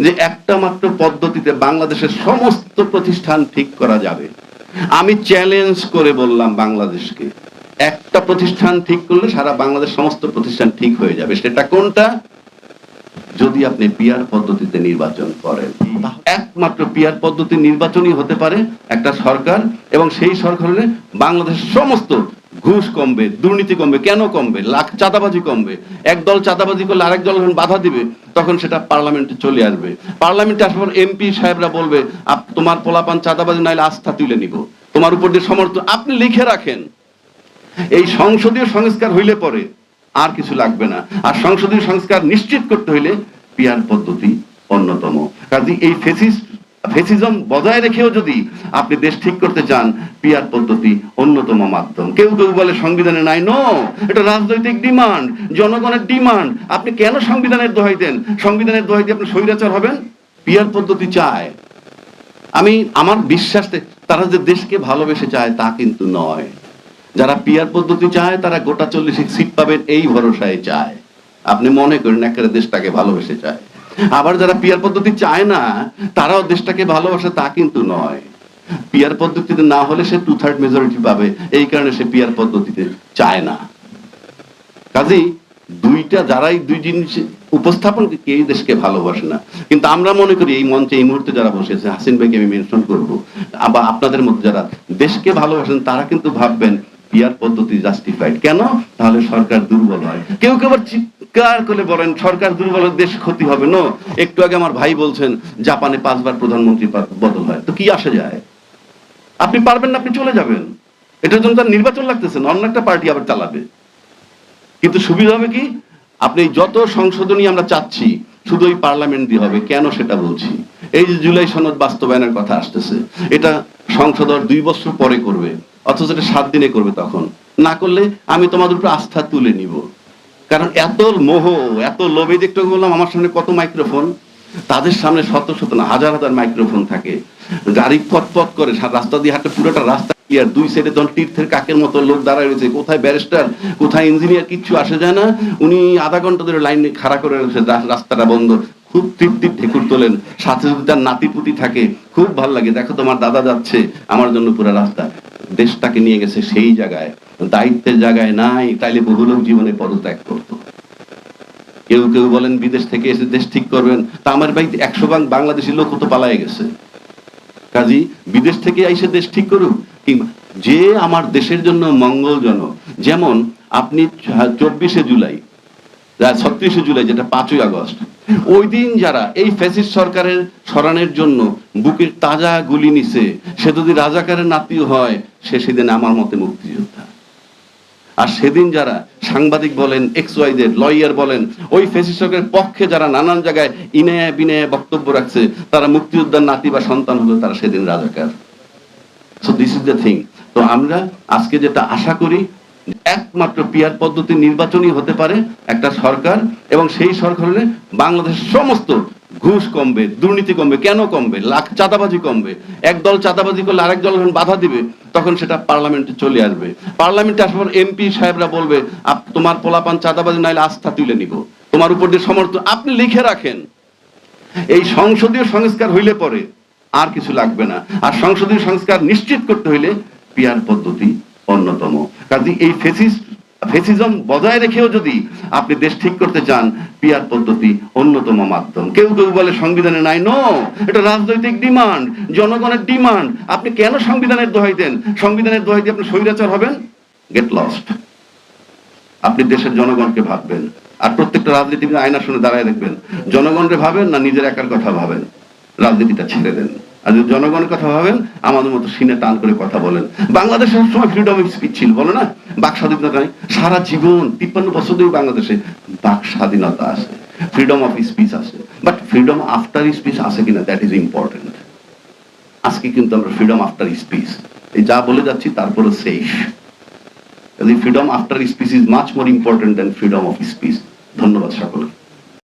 যে একটা মাত্র পদ্ধতিতে বাংলাদেশের সমস্ত প্রতিষ্ঠান ঠিক করা যাবে। আমি চ্যালেঞ্জ করে বললাম বাংলাদেশকে, একটা প্রতিষ্ঠান ঠিক করলে সারা বাংলাদেশ সমস্ত প্রতিষ্ঠান ঠিক হয়ে যাবে। সেটা কোনটা? যদি আপনি পিয়ার পদ্ধতিতে নির্বাচন করেন। একমাত্র পিয়ার পদ্ধতি নির্বাচনই হতে পারে একটা সরকার এবং সেই সরকার হলে বাংলাদেশের সমস্ত ঘুষ কমবে, দুর্নীতি কমবে, কেন কমবে? লাখ চাঁদাবাজি কমবে। এক দল চাঁদাবাজি করলে আরেক দল যখন বাধা দিবে, তখন সেটা পার্লামেন্টে চলে আসবে। পার্লামেন্টে আসার পর এমপি সাহেবরা বলবে তোমার পোলাপান চাঁদাবাজি নাইলে আস্থা তুলে নিব। তোমার উপর দিয়ে সমর্থন আপনি লিখে রাখেন। এই সংসদীয় সংস্কার হইলে পরে আর কিছু লাগবে না। আর সংসদীয় সংস্কার নিশ্চিত করতে হইলে পিয়ার পদ্ধতি অন্যতম। কাজে এই ফেসিস, ফেসিজম বজায় রেখেও যদি আপনি দেশ ঠিক করতে চান, পিয়ার পদ্ধতি অন্যতম মাধ্যম। কেউ কেউ বলে সংবিধানে নাই নো এটা রাজনৈতিক ডিমান্ড জনগণের ডিমান্ড আপনি কেন সংবিধানের দোহাই দেন? সংবিধানের দোহাই দিয়ে আপনি স্বৈরাচার হবেন? পিয়ার পদ্ধতি চায়। আমি, আমার বিশ্বাস তারা যে দেশকে ভালোবেসে চায় তা কিন্তু নয়। যারা পিয়ার পদ্ধতি চায়, তারা গোটা চল্লিশ সিট পাবেন, এই ভরসায় চায়। আপনি মনে করেন একেবারে দেশটাকে ভালোবেসে চায়। আবার যারা পিয়ার পদ্ধতি চায় না, তারাও দেশটাকে ভালোবাসে তা কিন্তু নয়। পিয়ার পদ্ধতিতে না হলে সে টু থার্ড মেজরিটি পাবে। এই কারণে সে পিয়ার পদ্ধতিতে চায় না। কাজেই দুইটা, যারাই দুই জিনিস উপস্থাপন করে কেউ দেশকে ভালোবাসে না। কিন্তু আমরা মনে করি এই মঞ্চে এই মুহূর্তে যারা বসে আছে, হাসিন ভাইকে আমি মেনশন করব, আবার আপনাদের মধ্যে যারা দেশকে ভালোবাসেন, তারা কিন্তু ভাববেন পিয়ার পদ্ধতি জাস্টিফাইড কেন? তাহলে সরকার দুর্বল হয়। কেউ কেউ আবার চিৎকার করে বলেন, সরকার দুর্বল দেশ ক্ষতি হবে। নো একটু আগে আমার ভাই বলছেন, জাপানে পাঁচবার প্রধানমন্ত্রী বদল হয়। তো কি আসে যায়? আপনি পারবেন না, আপনি চলে যাবেন। এটার জন্য তার নির্বাচন লাগতেছে না, অন্য একটা পার্টি আবার চালাবে। কিন্তু সুবিধা হবে কি? আপনি যত সংশোধনী আমরা চাচ্ছি, শুধু ওই পার্লামেন্ট দিয়ে হবে, কেন সেটা বলছি? এই যে জুলাই সনদ বাস্তবায়নের কথা আসতেছে, এটা সংসদ দুই বছর পরে করবে, অথচ এটা সাত দিনে করবে তখন। না করলে আমি তোমাদের উপর আস্থা তুলে নিব। কারণ এত মোহ, এত লোভে দেখতে বললাম, আমার সামনে কত মাইক্রোফোন। তাদের সামনে শত শত না, হাজার হাজার মাইক্রোফোন থাকে। গাড়ি পথ করে রাস্তা দিয়ে হাঁটে, পুরোটা রাস্তা ক্লিয়ার দুই সাইডে যখন তীর্থের কাকের মতো লোক দাঁড়ায় রয়েছে। কোথায় ব্যারিস্টার কোথায় ইঞ্জিনিয়ার কিচ্ছু আসে যায় না। উনি আধা ঘণ্টা ধরে লাইন খাড়া করে রয়েছে রাস্তাটা বন্ধ। খুব তৃপ্তির তোলেন। সাথে তার নাতিপুতি থাকে। খুব ভালো লাগে। দেখো তোমার দাদা যাচ্ছে আমার জন্য পুরো রাস্তা। দেশটাকে নিয়ে গেছে সেই জায়গায়। দায়িত্বের জায়গায় নাই। তাইলে বহু লোক জীবনে পদত্যাগ করতো। কেউ কেউ বলেন বিদেশ থেকে এসে দেশ ঠিক করবেন। তা আমার ভাই একশো ভাগ বাংলাদেশি লোক তো পালায় গেছে। কাজী, বিদেশ থেকে এসে দেশ ঠিক করুক, কিংবা যে আমার দেশের জন্য মঙ্গলজনক, যেমন আপনি চব্বিশে জুলাই ছত্রিশে জুলাই, যেটা পাঁচই আগস্ট, ওই দিন যারা এই ফ্যাসিস্ট সরকারের সরানোর জন্য বুকের তাজা গুলি নিছে, সে যদি রাজাকারের নাতিও হয়, সে সেদিন আমার মতে মুক্তিযোদ্ধা। আর সেদিন যারা সাংবাদিক বলেন এক্স ওয়াইদের লয়ার বলেন, ওই ফেসিসকের পক্ষে যারা নানান জায়গায় ইনায়া বিনায়া বক্তব্য রাখছে, তারা মুক্তিযোদ্ধার নাতি বা সন্তান হলো তারা সেদিন রাজাকার। So this is the thing তো আমরা আজকে যেটা আশা করি, একমাত্র পিয়ার পদ্ধতি নির্বাচনই হতে পারে একটা সরকার, এবং সেই সরকার হলে বাংলাদেশের সমস্ত ঘুষ কমবে, দুর্নীতি কমবে, কেন কমবে? লাখ চাঁদাবাজি কমবে। এক দল চাঁদাবাজি করলে আরেক দল যখন বাধা দিবে, তখন সেটা পার্লামেন্টে চলে আসবে। পার্লামেন্টে আসার পর এমপি সাহেবরা বলবে তোমার পোলাপান চাঁদাবাজি নাইলে আস্থা তুলে নিব। তোমার উপর দিয়ে সমর্থন আপনি লিখে রাখেন। এই সংসদীয় সংস্কার হইলে পরে আর কিছু লাগবে না। আর সংসদীয় সংস্কার নিশ্চিত করতে হইলে পিয়ার পদ্ধতি অন্যতম। কাজে এই ফেসিস ফেসিজম বজায় রেখেও যদি আপনি দেশ ঠিক করতে চান, পিয়ার পদ্ধতি অন্যতম মাধ্যম। কেউ কেউ বলে সংবিধানে নাই, নো, এটা রাজনৈতিক ডিমান্ড, জনগণের ডিমান্ড। আপনি কেন সংবিধানের দোহাই দেন? সংবিধানের দোহাই দিয়ে আপনি স্বৈরাচার হবেন? গেট লস্ট আপনি দেশের জনগণকে ভাববেন, আর প্রত্যেকটা রাজনীতিবিদ আয়না শুনে দাঁড়ায় দেখবেন, জনগণকে ভাবেন না নিজের একার কথা ভাবেন। রাজনীতিটা ছেড়ে দেন। আর যদি জনগণের কথা ভাবেন, আমাদের মতো সিনে টান করে কথা বলেন। বাংলাদেশে সবসময় ফ্রিডম অফ স্পিচ ছিল, বলো না? বাক স্বাধীনতা নাই। সারা জীবন, তিপ্পান্ন বছর ধরে বাংলাদেশে বাক স্বাধীনতা আছে ফ্রিডম অফ স্পিচ আছে। বাট ফ্রিডম আফটার স্পিচ আছে কিনা দ্যাট ইজ ইম্পর্টেন্ট আজকে কিন্তু আমরা ফ্রিডম আফটার স্পিচ এই যা বলে যাচ্ছি তারপরে শেষ freedom after speech is much more important than freedom of speech ধন্যবাদ সকলকে।